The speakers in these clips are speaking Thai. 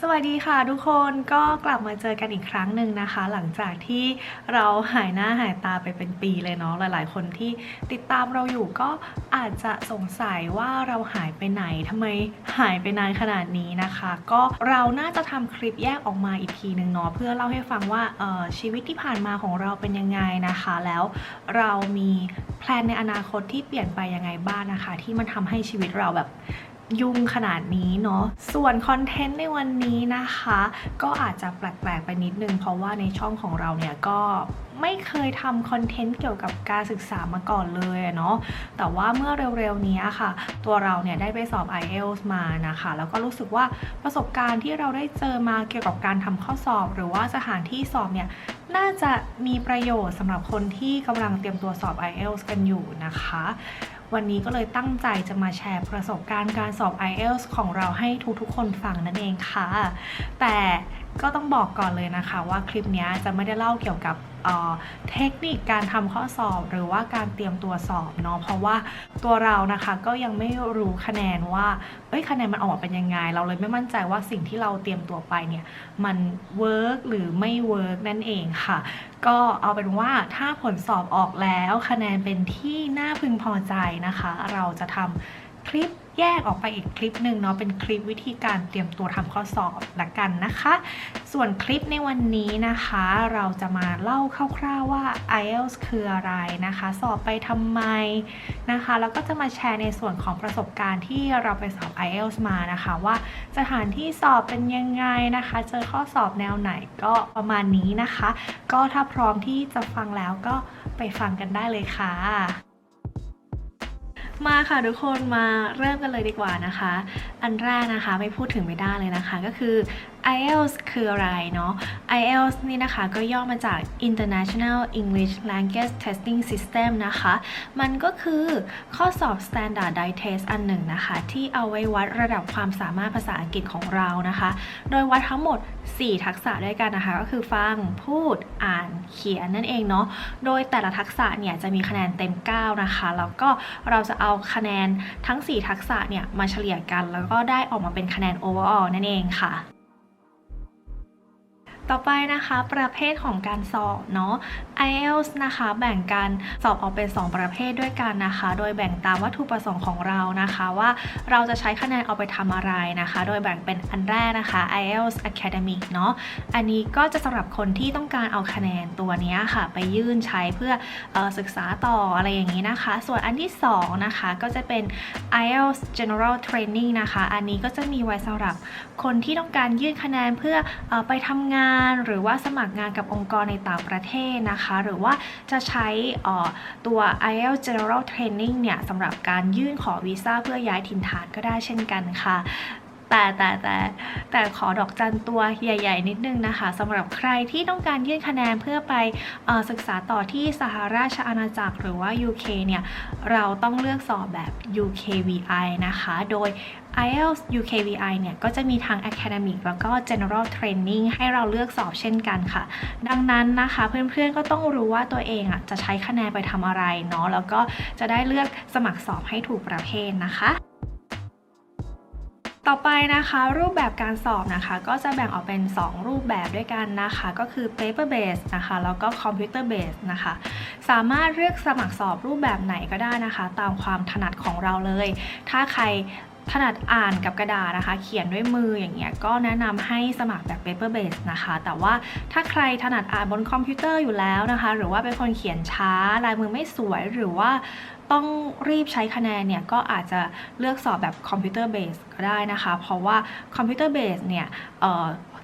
สวัสดีค่ะทุกคนก็กลับมาเจอกันอีกครั้งหนึ่งนะคะ หลังจากที่เราหายหน้าหายตาไปเป็นปีเลยเนาะหลาย ๆ คนที่ติดตามเราอยู่ก็อาจจะสงสัยว่าเราหายไปไหนทำไมหายไปนานขนาดนี้นะคะ ก็เราน่าจะทำคลิปแยกออกมาอีกทีหนึ่งเนาะเพื่อเล่าให้ฟังว่าเอ่อชีวิตที่ผ่านมาของเราเป็นยังไงนะคะ แล้วเรามีแพลนในอนาคตที่เปลี่ยนไปยังไงบ้างนะคะ ที่มันทำให้ชีวิตเราแบบ ยุ่งขนาดนี้เนาะ ส่วนคอนเทนต์ในวันนี้นะคะ ก็อาจจะแปลกๆไปนิดนึง เพราะว่าในช่องของเราเนี่ยก็ไม่เคยทำคอนเทนต์เกี่ยวกับการศึกษามาก่อนเลยเนาะ แต่ว่าเมื่อเร็วๆนี้ค่ะ ตัวเราเนี่ยได้ไปสอบ IELTS มานะคะ แล้วก็รู้สึกว่าประสบการณ์ที่เราได้เจอมาเกี่ยวกับการทำข้อสอบ หรือว่าสถานที่สอบเนี่ยน่าจะมีประโยชน์สำหรับคนที่กำลังเตรียมตัวสอบ IELTS กันอยู่นะคะ วันนี้ก็เลยตั้งใจจะมาแชร์ประสบการณ์การสอบ IELTS ของเราให้ทุกๆคนฟังนั่นเองค่ะ แต่ ก็ต้องบอกก่อนเลยนะคะว่าคลิปนี้จะไม่ได้เล่าเกี่ยวกับเเทคนิคการทำข้อสอบหรือว่าการเตรียมตัวสอบเนาะเพราะว่าตัวเรานะคะก็ยังไม่รู้คะแนนว่าเอ้ยคะแนนมันออกมาเป็นยังไง เราเลยไม่มั่นใจว่าสิ่งที่เราเตรียมตัวไปเนี่ยมันเวิร์กหรือไม่เวิร์กนั่นเองค่ะ ก็เอาเป็นว่าถ้าผลสอบออกแล้วคะแนนเป็นที่น่าพึงพอใจนะคะ เราจะทำคลิป แยกออกไปอีกคลิปหนึ่งเนาะเป็นคลิปวิธีการเตรียมตัวทำข้อสอบละกันนะคะ ส่วนคลิปในวันนี้นะคะ เราจะมาเล่าคร่าวๆว่า IELTS คืออะไรนะคะ สอบไปทำไมนะคะ แล้วก็จะมาแชร์ในส่วนของประสบการณ์ที่เราไปสอบ IELTS มานะคะ ว่าสถานที่สอบเป็นยังไงนะคะ เจอข้อสอบแนวไหนก็ประมาณนี้นะคะ ก็ถ้าพร้อมที่จะฟังแล้วก็ไปฟังกันได้เลยค่ะ มาค่ะทุกคนมาเริ่มกันเลยดีกว่านะคะ อันแรกนะคะไม่พูดถึงไม่ได้เลยนะคะ ก็คือ IELTS คืออะไรเนาะ IELTS นี่นะคะก็ย่อมาจาก International English Language Testing System นะคะ มันก็คือข้อสอบ Standardized Test อันหนึ่งนะคะ ที่เอาไว้วัดระดับความสามารถภาษาอังกฤษของเรานะคะ โดยวัดทั้งหมด 4 ทักษะด้วยกันนะคะ ก็คือฟัง พูด อ่าน เขียนนั่นเองเนาะ โดยแต่ละทักษะเนี่ยจะมีคะแนนเต็ม 9 นะคะ แล้วก็เราจะเอาคะแนนทั้ง 4 ทักษะเนี่ยมาเฉลี่ยกัน แล้วก็ได้ออกมาเป็นคะแนน overall นั่นเองค่ะ ต่อไปนะคะประเภทของการสอบเนาะ IELTS นะคะแบ่งการสอบออกเป็น 2 ประเภทด้วยกันนะคะ โดยแบ่งตามวัตถุประสงค์ของเรานะคะว่าเราจะใช้คะแนนเอาไปทำอะไรนะคะ โดยแบ่งเป็นอันแรกนะคะ IELTS Academic เนาะอันนี้ก็จะสำหรับคนที่ต้องการเอาคะแนนตัวนี้ค่ะ ไปยื่นใช้เพื่ออศึกษาต่ออะไรอย่างนี้นะคะ ส่วนอันที่สองนะคะก็จะเป็น IELTS General Training นะคะ อันนี้ก็จะมีไว้สำหรับคนที่ต้องการยื่นคะแนนเพื่ออไปทำงานหรือว่าสมัครงานกับองค์กรในต่างประเทศนะคะ หรือว่าจะใช้ตัว IELTS General Training เนี่ยสำหรับการยื่นขอวีซ่าเพื่อย้ายถิ่นฐานก็ได้เช่นกันค่ะ แต่แต่แต่แต่ขอดอกจันตัวใหญ่ ๆ นิดนึงนะคะสำหรับใครที่ต้องการยื่นคะแนนเพื่อไปอศึกษาต่อที่สหราชอาณาจักรหรือว่า UK เนี่ย เราต้องเลือกสอบแบบ UKVI นะคะ โดย IELTS UKVI เนี่ย ก็จะมีทั้ง Academic แล้วก็ General Training ให้เราเลือกสอบเช่นกันค่ะ ดังนั้นนะคะ เพื่อนๆ ก็ต้องรู้ว่าตัวเองอะจะใช้คะแนนไปทำอะไรเนาะแล้วก็จะได้เลือกสมัครสอบให้ถูกประเภทนะคะ ต่อไปนะคะรูปแบบการสอบนะคะ ก็จะแบ่งออกเป็น 2 รูปแบบด้วยกันนะคะ ก็คือ paper based นะคะ แล้วก็ computer based นะคะ สามารถเลือกสมัครสอบรูปแบบไหนก็ได้นะคะ ตามความถนัดของเราเลย ถ้าใคร ถนัดอ่านกับกระดาษนะคะ เขียนด้วยมืออย่างเงี้ยก็แนะนำให้สมัครแบบ paper base นะคะ แต่ว่าถ้าใครถนัดอ่านบนคอมพิวเตอร์อยู่แล้วนะคะ หรือว่าเป็นคนเขียนช้าลายมือไม่สวยหรือว่าต้องรีบใช้คะแนนเนี่ยก็อาจจะเลือกสอบแบบคอมพิวเตอร์เบสก็ได้นะคะ เพราะว่าคอมพิวเตอร์เบสเนี่ย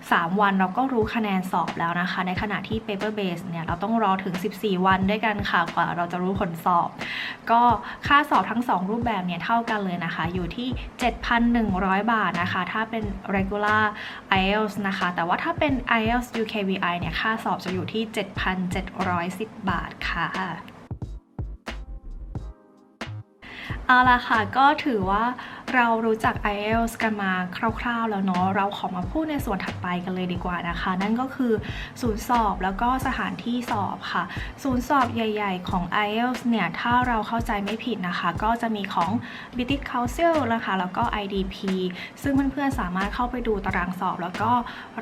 เอ่อสามวันเราก็รู้คะแนนสอบแล้วนะคะ ในขณะที่ paper base เนี่ยเราต้องรอถึง 14 วันด้วยกันค่ะกว่าเราจะรู้ผลสอบ ก็ค่าสอบทั้ง 2 รูปแบบเนี่ยเท่ากันเลยนะคะ อยู่ที่ 7,100 บาทนะคะ ถ้าเป็น regular IELTS นะคะ แต่ว่าถ้าเป็น IELTS UKVI เนี่ยค่าสอบจะอยู่ที่ 7,710 บาทค่ะเอาละค่ะก็ถือว่า เรารู้จัก IELTS กันมาคร่าวๆ แล้วเนาะ เราขอมาพูดในส่วนถัดไปกันเลยดีกว่านะคะ นั่นก็คือศูนย์สอบแล้วก็สถานที่สอบค่ะ ศูนย์สอบใหญ่ๆ ของ IELTS เนี่ย ถ้าเราเข้าใจไม่ผิดนะคะ ก็จะมีของ British Council นะคะแล้วก็ IDP ซึ่งเพื่อนๆ สามารถเข้าไปดูตารางสอบ แล้วก็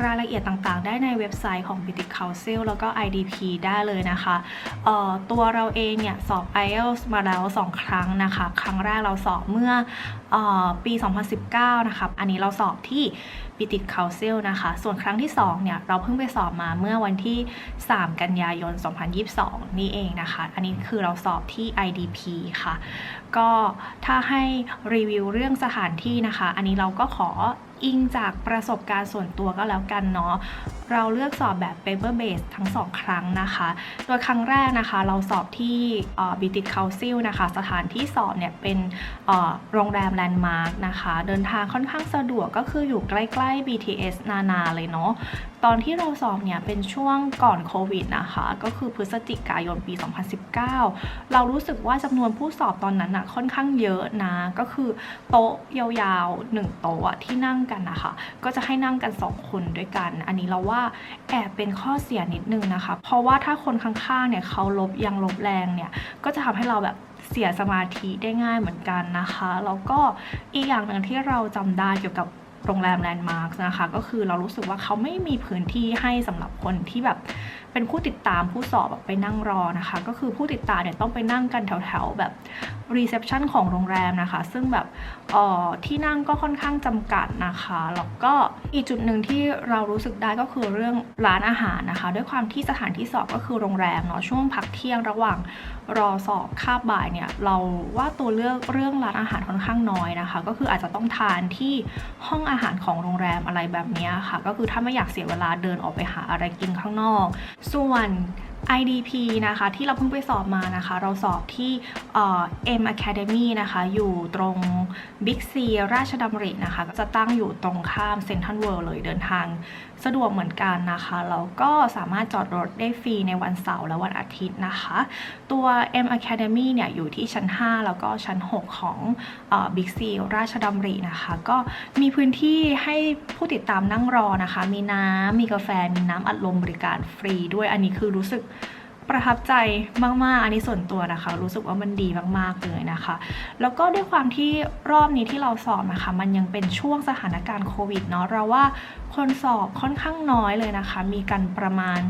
รายละเอียดต่างๆ ได้ในเว็บไซต์ของ British Council แล้วก็ IDP ได้เลยนะคะเอ่อตัวเราเองเนี่ยสอบ IELTS มาแล้ว 2 ครั้งนะคะ ครั้งแรกเราสอบเมื่อเออ ปี 2019 นะคะอันนี้เราสอบที่ British Council นะคะ ส่วนครั้งที่ 2 เนี่ย เราเพิ่งไปสอบมาเมื่อวันที่ 3 กันยายน 2022 นี่เองนะคะ อันนี้คือเราสอบที่ IDP ค่ะ ก็ถ้าให้รีวิวเรื่องสถานที่นะคะ อันนี้เราก็ขอ อิงจากประสบการณ์ส่วนตัวก็แล้วกันเนาะเราเลือกสอบแบบ paper base ทั้ง 2 ครั้งนะคะ โดยครั้งแรกนะคะ เราสอบที่เอ่อ British Council นะคะ สถานที่สอบเนี่ยเป็นโรงแรมแลนด์มาร์กนะคะ เดินทางค่อนข้างสะดวกก็คืออยู่ใกล้ ๆ BTS นานาเลยเนาะ ตอนที่เราสอบเนี่ยเป็นช่วงก่อนโควิดนะคะ ก็คือพฤศจิกายนปี 2019 เรารู้สึกว่าจำนวนผู้สอบตอนนั้นนะค่อนข้างเยอะนะ ก็คือโต๊ะยาวๆ1โต๊ะอะที่นั่งกันนะคะ ก็จะให้นั่งกัน 2 คนด้วยกัน อันนี้เราว่าแอบเป็นข้อเสียนิดนึงนะคะ เพราะว่าถ้าคนข้างๆเนี่ยเขาลบยังลบแรงเนี่ย ก็จะทำให้เราแบบเสียสมาธิได้ง่ายเหมือนกันนะคะ แล้วก็อีกอย่างหนึ่งที่เราจำได้เกี่ยวกับ โรงแรมแลนด์มาร์กนะคะ ก็คือเรารู้สึกว่าเขาไม่มีพื้นที่ให้สำหรับคนที่แบบ เป็นผู้ติดตามผู้สอบแบบไปนั่งรอนะคะ ก็คือผู้ติดตามเนี่ยต้องไปนั่งกันแถวๆแบบรีเซพชันของโรงแรมนะคะ ซึ่งแบบอ่อที่นั่งก็ค่อนข้างจำกัดนะคะแล้วก็อีกจุดหนึ่งที่เรารู้สึกได้ก็คือเรื่องร้านอาหารนะคะ ด้วยความที่สถานที่สอบก็คือโรงแรมเนาะช่วงพักเที่ยงระหว่างรอสอบคาบบ่ายเนี่ยเราว่าตัวเลือกเรื่องร้านอาหารค่อนข้างน้อยนะคะ ก็คืออาจจะต้องทานที่ห้องอาหารของโรงแรมอะไรแบบนี้ค่ะ ก็คือถ้าไม่อยากเสียเวลาเดินออกไปหาอะไรกินข้างนอกส่วน IDP นะคะที่เราเพิ่งไปสอบมานะคะ เราสอบที่เอ่อ M Academy นะคะอยู่ตรง Big C ราชดำรินะคะจะตั้งอยู่ตรงข้าม Central World เลยเดินทางสะดวกเหมือนกันนะคะแล้วก็สามารถจอดรถได้ฟรีในวันเสาร์และวันอาทิตย์นะคะ ตัว M Academy เนี่ยอยู่ที่ชั้น 5 แล้วก็ชั้น 6 ของเอ่อ Big C ราชดำรินะคะ ก็มีพื้นที่ให้ผู้ติดตามนั่งรอนะคะ มีน้ำมีกาแฟมีน้ำอัดลมบริการฟรีด้วยอันนี้คือรู้สึก ประทับใจมาก ๆ อันนี้ส่วนตัวนะคะ รู้สึกว่ามันดีมาก ๆ เลยนะคะ แล้วก็ด้วยความที่รอบนี้ที่เราสอบนะคะ มันยังเป็นช่วงสถานการณ์โควิดเนาะเราว่าคนสอบค่อนข้างน้อยเลยนะคะ มีกันประมาณ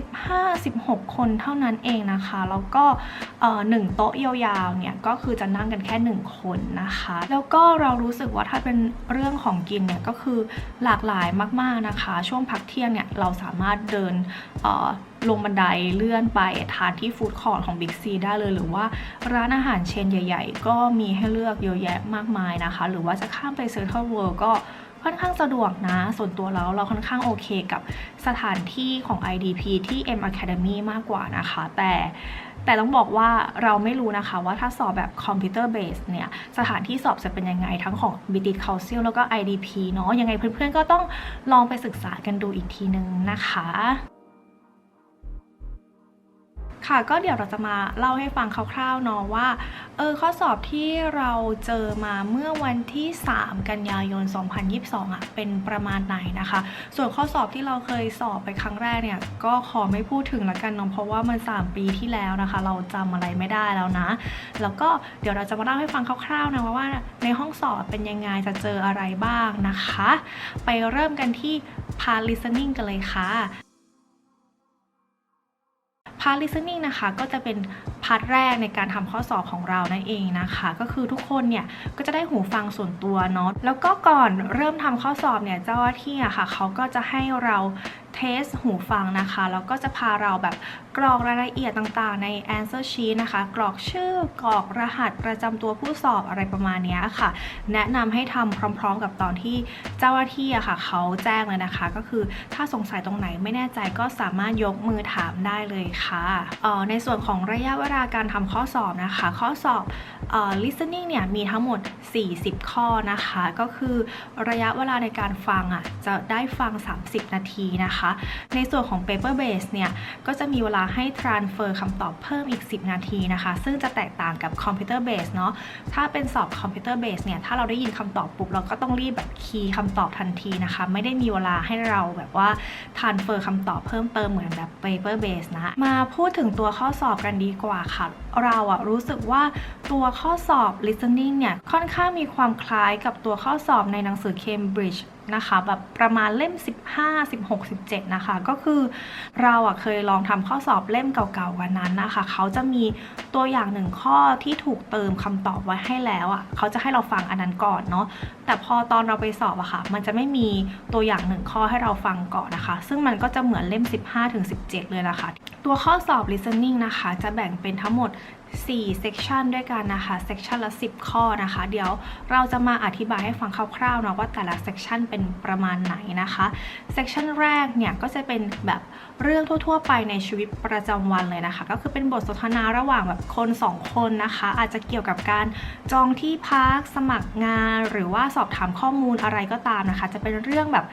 15-16 คนเท่านั้นเองนะคะ แล้วก็หนึ่งโต๊ะยาวๆเนี่ยก็คือจะนั่งกันแค่ 1 คนนะคะ แล้วก็เรารู้สึกว่าถ้าเป็นเรื่องของกินเนี่ยก็คือหลากหลายมากๆนะคะ ช่วงพักเที่ยงเนี่ยเราสามารถเดิน ลงบันไดเลื่อนไปทานที่ฟู้ดคอร์ทของ Big C ได้เลย หรือว่าร้านอาหารเชนใหญ่ ๆ ก็มีให้เลือกเยอะแยะมากมายนะคะ หรือว่าจะข้ามไป Central World ก็ค่อนข้างสะดวกนะ ส่วนตัวแล้วเราค่อนข้างโอเคกับสถานที่ของ IDP ที่ M Academy มากกว่านะคะ แต่แต่ต้องบอกว่าเราไม่รู้นะคะว่าถ้าสอบแบบคอมพิวเตอร์เบสเนี่ยสถานที่สอบจะเป็นยังไงทั้งของ b i t i Council แล้วก็ IDP เนาะยังไงเพื่อนๆก็ต้องลองไปศึกษากันดูอีกทีนึงนะคะ ค่ะก็เดี๋ยวเราจะมาเล่าให้ฟังคร่าวๆเนาะว่าเออข้อสอบที่เราเจอมาเมื่อวันที่ 3 กันยายน 2022อะเป็นประมาณไหนนะคะ ส่วนข้อสอบที่เราเคยสอบไปครั้งแรกเนี่ยก็ขอไม่พูดถึงละกันเนาะเพราะว่ามัน 3 ปีที่แล้วนะคะ เราจำอะไรไม่ได้แล้วนะ แล้วก็เดี๋ยวเราจะมาเล่าให้ฟังคร่าวๆนะว่าในห้องสอบเป็นยังไงจะเจออะไรบ้างนะคะ ไปเริ่มกันที่ part listening กันเลยค่ะาร์ท listening นะคะ ก็จะเป็นพาร์ทแรกในการทำข้อสอบของเรานั่นเองนะคะ ก็คือทุกคนเนี่ยก็จะได้หูฟังส่วนตัวเนาะแล้วก็ก่อนเริ่มทำข้อสอบเนี่ยเจ้าหน้าที่อะค่ะเขาก็จะให้เรา เทสหูฟังนะคะ แล้วก็จะพาเราแบบกรอกรายละเอียดต่างๆ ใน answer sheet นะคะ กรอกชื่อกรอกรหัสประจำตัวผู้สอบอะไรประมาณนี้ค่ะ แนะนำให้ทำพร้อมๆ กับตอนที่เจ้าหน้าที่อะค่ะ เขาแจ้งเลยนะคะ ก็คือถ้าสงสัยตรงไหนไม่แน่ใจก็สามารถยกมือถามได้เลยค่ะออในส่วนของระยะเวลาการทำข้อสอบนะคะ ข้อสอบออ listening เนี่ยมีทั้งหมด 40 ข้อนะคะ ก็คือระยะเวลาในการฟังอะจะได้ฟัง 30 นาทีนะคะในส่วนของ paper base เนี่ย ก็จะมีเวลาให้ transfer คำตอบเพิ่มอีก 10 นาทีนะคะ ซึ่งจะแตกต่างกับ computer base เนาะถ้าเป็นสอบ computer base เนี่ย ถ้าเราได้ยินคำตอบปุ๊บ เราก็ต้องรีบแบบคีย์คำตอบทันทีนะคะ ไม่ได้มีเวลาให้เราแบบว่า transfer คำตอบเพิ่มเติมเหมือนแบบ paper base นะ มาพูดถึงตัวข้อสอบกันดีกว่าค่ะเราอะรู้สึกว่าตัวข้อสอบ listening เนี่ย ค่อนข้างมีความคล้ายกับตัวข้อสอบในหนังสือ Cambridge นะคะแบบประมาณเล่ม 15 16 17 นะคะ ก็คือเราอะเคยลองทำข้อสอบเล่มเก่าๆกันนั้นนะคะ เขาจะมีตัวอย่างหนึ่งข้อที่ถูกเติมคำตอบไว้ให้แล้วอะเขาจะให้เราฟังอันนั้นก่อนเนาะแต่พอตอนเราไปสอบอะค่ะ มันจะไม่มีตัวอย่างหนึ่งข้อให้เราฟังก่อนนะคะ ซึ่งมันก็จะเหมือนเล่ม 15ถึง17 เลยนะคะ ตัวข้อสอบ listening นะคะ จะแบ่งเป็นทั้งหมด 4 section ด้วยกันนะคะ section ละ 10 ข้อนะคะ เดี๋ยวเราจะมาอธิบายให้ฟังคร่าวๆนะว่าแต่ละ section เป็นประมาณไหนนะคะ section แรกเนี่ยก็จะเป็นแบบเรื่องทั่วๆ ไปในชีวิตประจำวันเลยนะคะ ก็คือเป็นบทสนทนาระหว่างแบบคน 2 คนนะคะ อาจจะเกี่ยวกับการจองที่พักสมัครงาน หรือว่าสอบถามข้อมูลอะไรก็ตามนะคะ จะเป็นเรื่องแบบ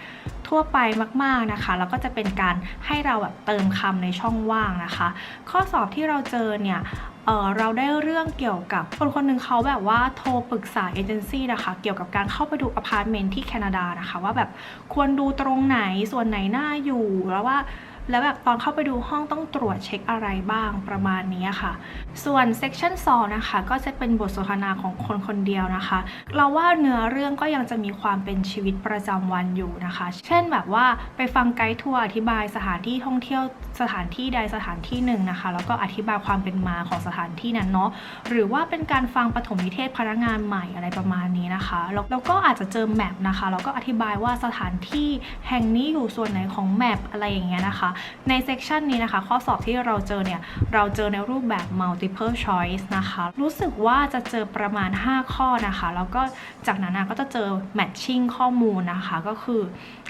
ทั่วไปมากๆนะคะ แล้วก็จะเป็นการให้เราแบบเติมคำในช่องว่างนะคะ ข้อสอบที่เราเจอเนี่ยเเราได้เรื่องเกี่ยวกับคนคนหนึ่งเขาแบบว่าโทรปรึกษาเอเจนซี่นะคะ เกี่ยวกับการเข้าไปดูอพาร์ตเมนต์ที่แคนาดานะคะ ว่าแบบควรดูตรงไหนส่วนไหนน่าอยู่แล้วว่า แล้วแบบตอนเข้าไปดูห้องต้องตรวจเช็คอะไรบ้างประมาณนี้ค่ะ ส่วนเซ c ชัน2นะคะ ก็จะเป็นบทสนทนาของคนคนเดียวนะคะ เราว่าเนื้อเรื่องก็ยังจะมีความเป็นชีวิตประจำวันอยู่นะคะ เช่นแบบว่าไปฟังไกด์ทัวร์อธิบายสถานที่ท่องเที่ยวสถานที่ใดสถานที่หนึ่งนะคะ แล้วก็อธิบายความเป็นมาของสถานที่นั้นเนาะหรือว่าเป็นการฟังปฐมนิเทศพนักงานใหม่อะไรประมาณนี้นะคะแล้วแล้วก็อาจจะเจอแมปนะคะแล้วก็อธิบายว่าสถานที่แห่งนี้อยู่ส่วนไหนของแมปอะไรอย่างเงี้ยนะคะในเซกชันนี้นะคะ ข้อสอบที่เราเจอเนี่ย เราเจอในรูปแบบ multiple choice นะคะ รู้สึกว่าจะเจอประมาณ 5 ข้อนะคะ แล้วก็จากนั้นก็จะเจอ matching ข้อมูลนะคะ ก็คือ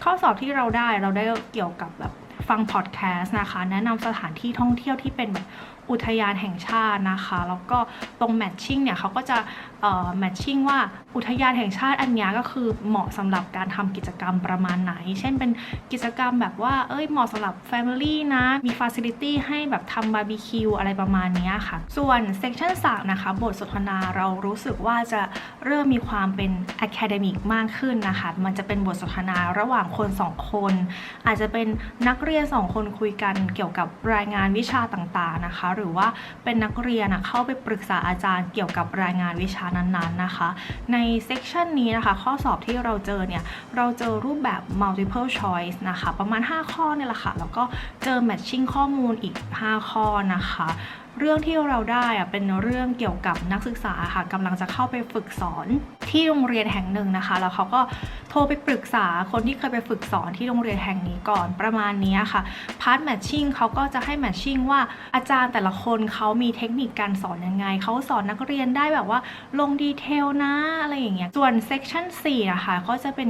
ข้อสอบที่เราได้เราได้เกี่ยวกับแบบ ฟังพอดแคสต์นะคะ แนะนำสถานที่ท่องเที่ยวที่เป็นแบบอุทยานแห่งชาตินะคะ แล้วก็ตรง matching เนี่ยเขาก็จะเอ่อ matching ว่าอุทยานแห่งชาติอันนี้ก็คือเหมาะสำหรับการทำกิจกรรมประมาณไหน เช่นเป็นกิจกรรมแบบว่าเอ้ยเหมาะสำหรับ Family นะมี Facility ให้แบบทำบาร์บีคิวอะไรประมาณนี้ค่ะ ส่วน section 3นะคะ บทสนทนาเรารู้สึกว่าจะเริ่มมีความเป็น academic มากขึ้นนะคะ มันจะเป็นบทสนทนาระหว่างคน 2 คน อาจจะเป็นนักเรียน2 คนคุยกันเกี่ยวกับรายงานวิชาต่างๆนะคะ หรือว่าเป็นนักเรียนเข้าไปปรึกษาอาจารย์เกี่ยวกับรายงานวิชานั้นๆนะคะ ในเซกชันนี้นะคะ ข้อสอบที่เราเจอเนี่ย เราเจอรูปแบบ multiple choice นะคะ ประมาณ 5 ข้อเนี่ยแหละค่ะ แล้วก็เจอ matching ข้อมูลอีก 5 ข้อนะคะ เรื่องที่เราได้อะเป็นเรื่องเกี่ยวกับนักศึกษาค่ะกำลังจะเข้าไปฝึกสอนที่โรงเรียนแห่งหนึ่งนะคะ แล้วเขาก็โทรไปปรึกษาคนที่เคยไปฝึกสอนที่โรงเรียนแห่งนี้ก่อนประมาณนี้ค่ะพาร์ทแมทชิ่งเขาก็จะให้แมทชิ่งว่าอาจารย์แต่ละคนเขามีเทคนิคการสอนยังไงเขาสอนนักเรียนได้แบบว่าลงดีเทลนะอะไรอย่างเงี้ยส่วนเซกชัน4นะคะก็จะเป็น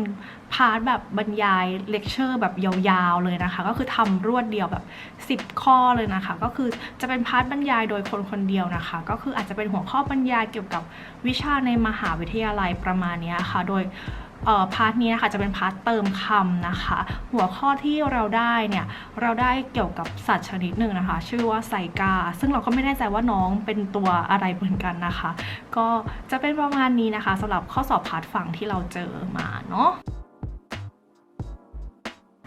พาร์ทแบบบรรยายเลคเชอร์แบบยาวๆเลยนะคะ ก็คือทำรวดเดียวแบบ 10 ข้อเลยนะคะ ก็คือจะเป็นพาร์ทบรรยายโดยคนคนเดียวนะคะ ก็คืออาจจะเป็นหัวข้อบรรยายเกี่ยวกับวิชาในมหาวิทยาลัยประมาณนี้ค่ะ โดยพาร์ทนี้นะคะจะเป็นพาร์ทเติมคำนะคะ หัวข้อที่เราได้เนี่ยเราได้เกี่ยวกับสัตว์ชนิดหนึ่งนะคะ ชื่อว่าไซกา ซึ่งเราก็ไม่แน่ใจว่าน้องเป็นตัวอะไรเหมือนกันนะคะ ก็จะเป็นประมาณนี้นะคะสำหรับข้อสอบพาร์ทฝั่งที่เราเจอมาเนาะ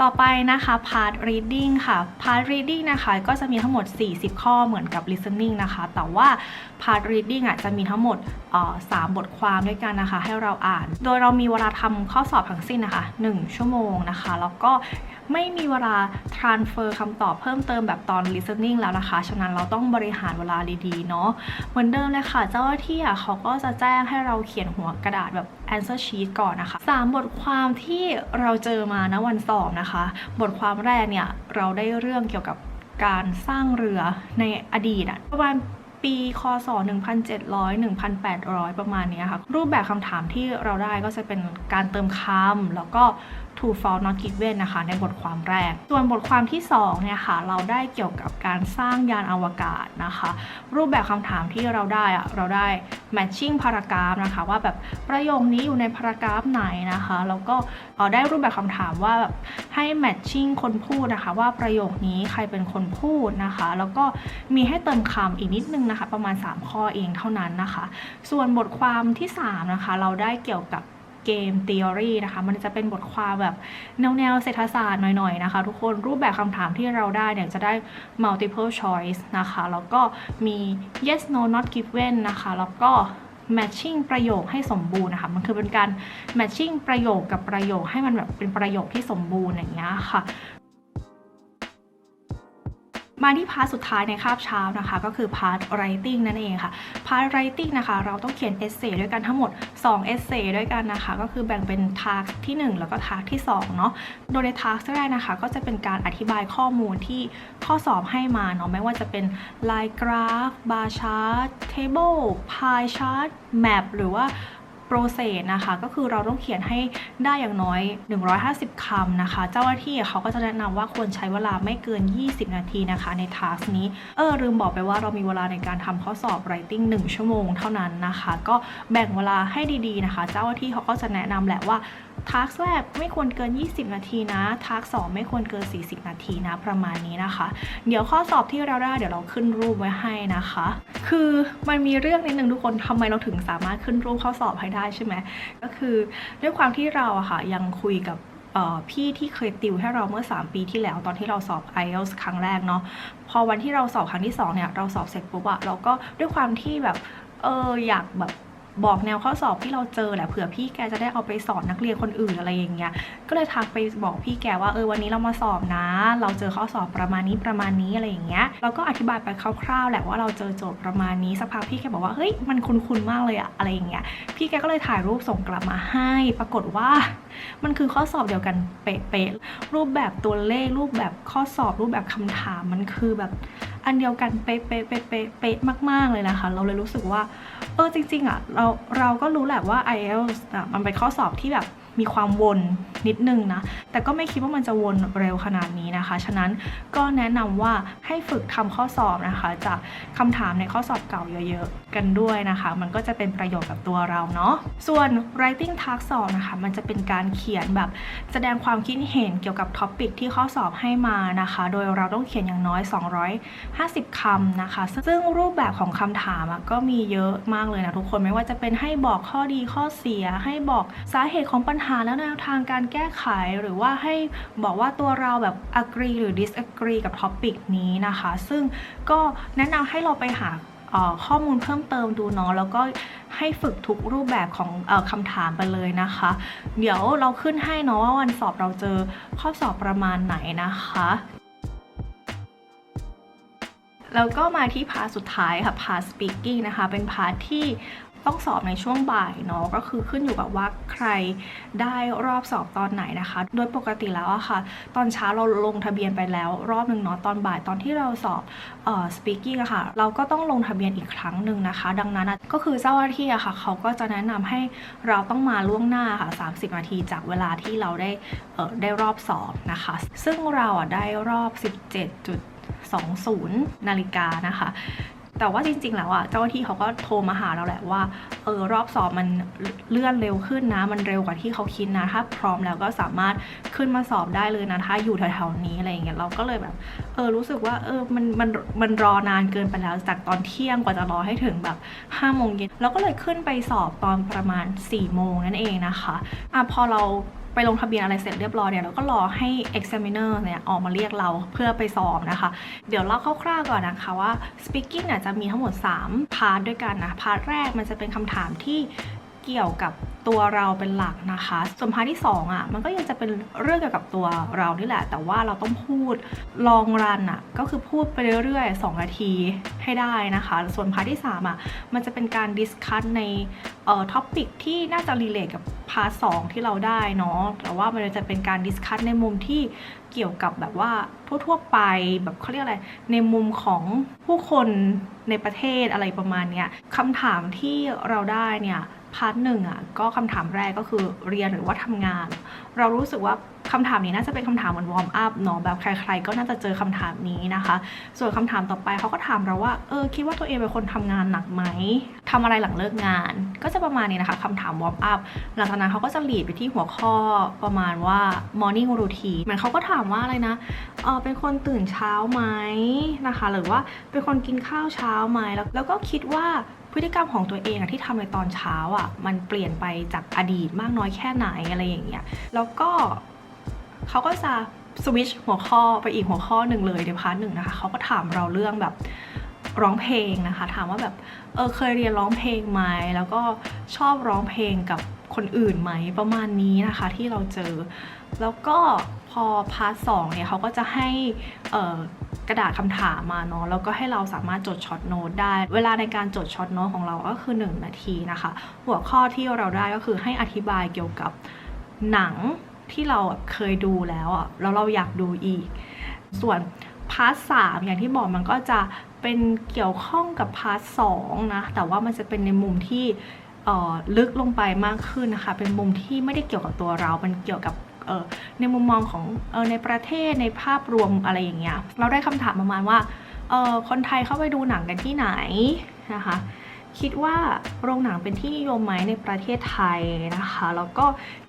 ต่อไปนะคะ part reading ค่ะ part reading นะคะก็จะมีทั้งหมด 40 ข้อเหมือนกับ listening นะคะ แต่ว่า part reading อะจะมีทั้งหมดเอ่อ3บทความด้วยกันนะคะ ให้เราอ่าน โดยเรามีเวลาทำข้อสอบทั้งสิ้นนะคะ 1 ชั่วโมงนะคะ แล้วก็ ไม่มีเวลา transfer คำตอบเพิ่มเติมแบบตอน listening แล้วนะคะ ฉะนั้นเราต้องบริหารเวลาดีๆ เนาะ เหมือนเดิมเลยค่ะ เจ้าหน้าที่อะเขาก็จะแจ้งให้เราเขียนหัวกระดาษแบบ answer sheet ก่อนนะคะสามบทความที่เราเจอมานะวันสอบนะคะ บทความแรกเนี่ยเราได้เรื่องเกี่ยวกับการสร้างเรือในอดีตอะประมาณปีคศ 1700 1800 ประมาณเนี้ยค่ะ รูปแบบคำถามที่เราได้ก็จะเป็นการเติมคำแล้วก็ true false not given นะคะในบทความแรก ส่วนบทความที่2เนี่ยค่ะเราได้เกี่ยวกับการสร้างยานอวกาศนะคะ รูปแบบคำถามที่เราได้อะเราได้ matching พารากราฟนะคะว่าแบบประโยคนี้อยู่ในพารากราฟไหนนะคะแล้วก็เออได้รูปแบบคำถามว่าแบบให้ matching คนพูดนะคะ ว่าประโยคนี้ใครเป็นคนพูดนะคะ แล้วก็มีให้เติมคำอีกนิดนึงนะคะ ประมาณ 3 ข้อเองเท่านั้นนะคะ ส่วนบทความที่3นะคะเราได้เกี่ยวกับ เกม theory นะคะมันจะเป็นบทความแบบแนวแนวเศรษฐศาสตร์หน่อยๆนะคะ ทุกคนรูปแบบคำถามที่เราได้เนี่ยจะได้ multiple choice นะคะ แล้วก็มี yes no not given นะคะ แล้วก็ matching ประโยคให้สมบูรณ์นะคะมันคือเป็นการ matching ประโยคกับประโยคให้มันแบบเป็นประโยคที่สมบูรณ์อย่างเงี้ยค่ะ มาที่พาร์ทสุดท้ายในคาบเช้านะคะ ก็คือพาร์ท writing นั่นเองค่ะพาร์ท writing นะคะเราต้องเขียน essay ด้วยกันทั้งหมด2 essay ด้วยกันนะคะ ก็คือแบ่งเป็น task ที่ 1 แล้วก็ task ที่2เนาะโดยใน task แรกนะคะ ก็จะเป็นการอธิบายข้อมูลที่ข้อสอบให้มาเนาะไม่ว่าจะเป็น line graph bar chart table pie chart map หรือว่า โปรเซสนะคะ ก็คือเราต้องเขียนให้ได้อย่างน้อย 150คำนะคะ เจ้าหน้าที่เขาก็จะแนะนำว่าควรใช้เวลาไม่เกิน 20 นาทีนะคะ ในทัสนี้ เออลืมบอกไปว่าเรามีเวลาในการทำข้อสอบ writing 1 ชั่วโมงเท่านั้นนะคะ ก็แบ่งเวลาให้ดีๆนะคะ เจ้าหน้าที่เขาก็จะแนะนำแหละว่า ทักแรกไม่ควรเกิน 20 นาทีนะทักสองไม่ควรเกิน 40 นาทีนะประมาณนี้นะคะ เดี๋ยวข้อสอบที่เราได้เดี๋ยวเราขึ้นรูปไว้ให้นะคะ คือมันมีเรื่องนิดนึงทุกคนทำไมเราถึงสามารถขึ้นรูปข้อสอบให้ได้ใช่ไหมก็คือด้วยความที่เราอะค่ะยังคุยกับพี่ที่เคยติวให้เราเมื่อ 3 ปีที่แล้วตอนที่เราสอบ IELTS ครั้งแรกเนาะพอวันที่เราสอบครั้งที่ 2 เนี่ย เราสอบเสร็จปุ๊บอะเราก็ด้วยความที่แบบเอออยากแบบ บอกแนวข้อสอบที่เราเจอแหละเผื่อพี่แกจะได้เอาไปสอนนักเรียนคนอื่นอะไรอย่างเงี้ยก็เลยทักไปบอกพี่แกว่าเออวันนี้เรามาสอบนะ เราเจอข้อสอบประมาณนี้ประมาณนี้อะไรอย่างเงี้ยเราก็อธิบายไปคร่าวๆแหละว่าเราเจอโจทย์ประมาณนี้สักพักพี่แกบอกว่าเฮ้ยมันคุ้นๆมากเลยอะอะไรอย่างเงี้ยพี่แกก็เลยถ่ายรูปส่งกลับมาให้ ปรากฏว่า มันคือข้อสอบเดียวกันเป๊ะๆรูปแบบตัวเลขรูปแบบข้อสอบรูปแบบคำถามมันคือแบบ อันเดียวกันเป๊ะๆเป๊ะๆเป๊ะๆเป๊ะมาก ๆ เลยนะคะ เราเลยรู้สึกว่า เออจริง ๆอะเราเราก็รู้แหละว่า IELTS อะมันเป็นข้อสอบที่แบบ มีความวนนิดนึงนะ แต่ก็ไม่คิดว่ามันจะวนเร็วขนาดนี้นะคะ ฉะนั้นก็แนะนำว่าให้ฝึกทำข้อสอบนะคะ จากคำถามในข้อสอบเก่าเยอะๆ กันด้วยนะคะ มันก็จะเป็นประโยชน์กับตัวเราเนาะ ส่วน writing task สอบนะคะ มันจะเป็นการเขียนแบบแสดงความคิดเห็นเกี่ยวกับท็อปิกที่ข้อสอบให้มานะคะ โดยเราต้องเขียนอย่างน้อย 250คำนะคะ ซึ่งรูปแบบของคำถามก็มีเยอะมากเลยนะทุกคน ไม่ว่าจะเป็นให้บอกข้อดีข้อเสีย ให้บอกสาเหตุของปัญหาแล้วแนวทางการแก้ไขหรือว่าให้บอกว่าตัวเราแบบ agree หรือ disagree กับท็อปิกนี้นะคะ ซึ่งก็แนะนำให้เราไปหาข้อมูลเพิ่มเติมดูเนาะแล้วก็ให้ฝึกทุกรูปแบบของอคำถามไปเลยนะคะ เดี๋ยวเราขึ้นให้เนาะว่าวันสอบเราเจอข้อสอบประมาณไหนนะคะแล้วก็มาที่พาสุดท้ายค่ะพาร์ท speaking นะคะ เป็นพาที่ ต้องสอบในช่วงบ่ายเนาะก็คือขึ้นอยู่กับว่าใครได้รอบสอบตอนไหนนะคะ โดยปกติแล้วอะค่ะ ตอนเช้าเราลงทะเบียนไปแล้ว รอบหนึ่งเนาะตอนบ่ายตอนที่เราสอบเอ่อ speaking อะค่ะ เราก็ต้องลงทะเบียนอีกครั้งหนึ่งนะคะ ดังนั้นก็คือเจ้าหน้าที่อะค่ะ เขาก็จะแนะนำให้เราต้องมาล่วงหน้าค่ะ 30 นาทีจากเวลาที่เราได้เอ่อได้รอบสอบนะคะ ซึ่งเราอะได้รอบ 17.20 นาฬิกานะคะ แต่ว่าจริงๆ แล้วอะเจ้าหน้าที่เขาก็โทรมาหาเราแหละว่าเออรอบสอบมันเลื่อนเร็วขึ้นนะ มันเร็วกว่าที่เขาคิดนะ ถ้าพร้อมแล้วก็สามารถขึ้นมาสอบได้เลยนะถ้าอยู่แถวๆนี้อะไรอย่างเงี้ยเราก็เลยแบบเออรู้สึกว่าเออมันมันมันรอนานเกินไปแล้วจากตอนเที่ยงกว่าจะรอให้ถึงแบบ5โมงเย็นเราก็เลยขึ้นไปสอบตอนประมาณ4โมงนั่นเองนะคะอะพอเรา ไปลงทะเบียนอะไรเสร็จเรียบร้อยเนี่ยเราก็รอให้ examiner เนี่ยออกมาเรียกเราเพื่อไปสอบนะคะ เดี๋ยวเล่าคร่าวๆก่อนนะคะว่า speaking เนี่ยจะมีทั้งหมด 3 พาร์ทด้วยกันนะ พาร์ทแรกมันจะเป็นคำถามที่เกี่ยวกับ ตัวเราเป็นหลักนะคะ ส่วนพาร์ทที่2ออะมันก็ยังจะเป็นเรื่องเกี่ยวกับตัวเรานี่แหละ แต่ว่าเราต้องพูดลองรันอะก็คือพูดไปเรื่อยๆ 2 นาทีให้ได้นะคะ ส่วนพาร์ทที่3อะมันจะเป็นการดิสคัทในเอ่อท็อปิกที่น่าจะรีเลทกับพาร์ทสองที่เราได้เนาะแต่ว่ามันจะเป็นการดิสคัทในมุมที่เกี่ยวกับแบบว่าทั่วๆไปแบบเขาเรียกอะไร ในมุมของผู้คนในประเทศอะไรประมาณเนี้ยคำถามที่เราได้เนี่ย พาร์ทหนึ่งอะก็คำถามแรกก็คือเรียนหรือว่าทำงาน เรารู้สึกว่าคำถามนี้น่าจะเป็นคำถามเหมือนวอร์มอัพเนาะแบบใคร ๆ ก็น่าจะเจอคำถามนี้นะคะ ส่วนคำถามต่อไปเขาก็ถามเราว่าเออคิดว่าตัวเองเป็นคนทำงานหนักไหมทำอะไรหลังเลิกงาน ก็จะประมาณนี้นะคะคำถามวอร์มอัพหลังจากนั้นเขาก็จะหลีดไปที่หัวข้อประมาณว่า morning routine เหมือนเขาก็ถามว่าอะไรนะเออเป็นคนตื่นเช้าไหมนะคะ หรือว่าเป็นคนกินข้าวเช้าไหมแล้วแล้วก็คิดว่า พฤติกรรมของตัวเองอะที่ทำในตอนเช้าอะมันเปลี่ยนไปจากอดีตมากน้อยแค่ไหนอะไรอย่างเงี้ยแล้วก็เขาก็จะสวิชหัวข้อไปอีกหัวข้อหนึ่งเลยในพาร์ทหนึ่งนะคะเขาก็ถามเราเรื่องแบบร้องเพลงนะคะ ถามว่าแบบเออเคยเรียนร้องเพลงไหมแล้วก็ชอบร้องเพลงกับคนอื่นไหมประมาณนี้นะคะที่เราเจอ แล้วก็ อพาร์ทสองเนี่ยเขาก็จะให้กระดาษคำถามมาเนาะแล้วก็ให้เราสามารถจดช็อตโน้ตได้ เวลาในการจดช็อตโน้ตของเราก็คือ 1 นาทีนะคะ หัวข้อที่เราได้ก็คือให้อธิบายเกี่ยวกับหนังที่เราเคยดูแล้วอะแล้วเราอยากดูอีก ส่วนพาร์ทสามอย่างที่บอกมันก็จะเป็นเกี่ยวข้องกับพาร์ทสองนะ แต่ว่ามันจะเป็นในมุมที่ลึกลงไปมากขึ้นนะคะ เป็นมุมที่ไม่ได้เกี่ยวกับตัวเรา มันเกี่ยวกับ ในมุมมองของออในประเทศในภาพรวมอะไรอย่างเงี้ยเราได้คำถามประมาณว่าออคนไทยเข้าไปดูหนังกันที่ไหนนะคะคิดว่าโรงหนังเป็นที่นิยมไหมในประเทศไทยนะคะ แล้วก็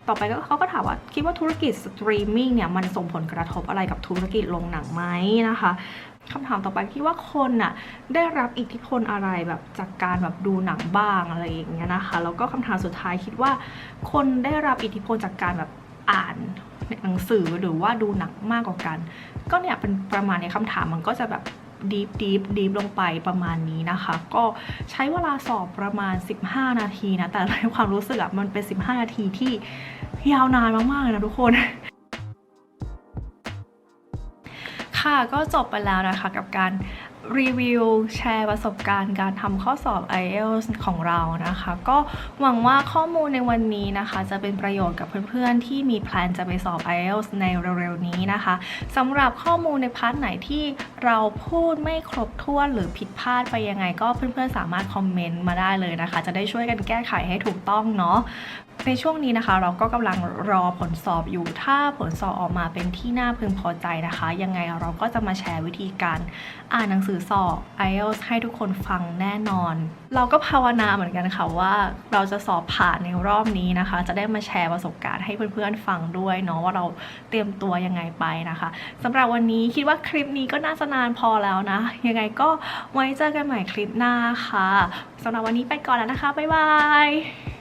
ต่อไปก็เขาก็ถามว่าคิดว่าธุรกิจสตรีมมิ่งเนี่ยมันส่งผลกระทบอะไรกับธุรกิจโรงหนังไหมนะคะคำถามต่อไปคิดว่าคนน่ะได้รับอิทธิพลอะไรแบบจากการแบบดูหนังบ้างอะไรอย่างเงี้ยนะคะแล้วก็คำถามสุดท้ายคิดว่าคนได้รับอิทธิพลจากการแบบ อ่านหนังสือหรือว่าดูหนังมากกว่ากัน ก็เนี่ยเป็นประมาณในคำถามมันก็จะแบบดีฟดีฟดีฟลงไปประมาณนี้นะคะ ก็ใช้เวลาสอบประมาณ 15 นาทีนะ แต่ในความรู้สึกอะมันเป็น 15 นาทีที่ยาวนานมากๆเลยนะทุกคน ค่ะก็จบไปแล้วนะคะกับการ รีวิวแชร์ประสบการณ์การทำข้อสอบ IELTS ของเรานะคะ ก็หวังว่าข้อมูลในวันนี้นะคะ จะเป็นประโยชน์กับเพื่อนๆ ที่มีแพลนจะไปสอบ IELTS ในเร็วๆนี้นะคะสำหรับข้อมูลในพาร์ทไหนที่เราพูดไม่ครบถ้วนหรือผิดพลาดไปยังไง ก็เพื่อนๆสามารถคอมเมนต์มาได้เลยนะคะ จะได้ช่วยกันแก้ไขให้ถูกต้องเนาะ ในช่วงนี้นะคะ เราก็กำลังรอผลสอบอยู่ ถ้าผลสอบออกมาเป็นที่น่าพึงพอใจนะคะ ยังไงเราก็จะมาแชร์วิธีการอ่านหนังสือสอบ IELTS ให้ทุกคนฟังแน่นอน เราก็ภาวนาเหมือนกันค่ะว่า เราจะสอบผ่านในรอบนี้นะคะ จะได้มาแชร์ประสบการณ์ให้เพื่อนๆฟังด้วยเนาะว่าเราเตรียมตัวยังไงไปนะคะสำหรับวันนี้คิดว่าคลิปนี้ก็น่าจะนานพอแล้วนะ ยังไงก็ไว้เจอกันใหม่คลิปหน้าค่ะสำหรับวันนี้ไปก่อนแล้วนะคะบ๊ายบาย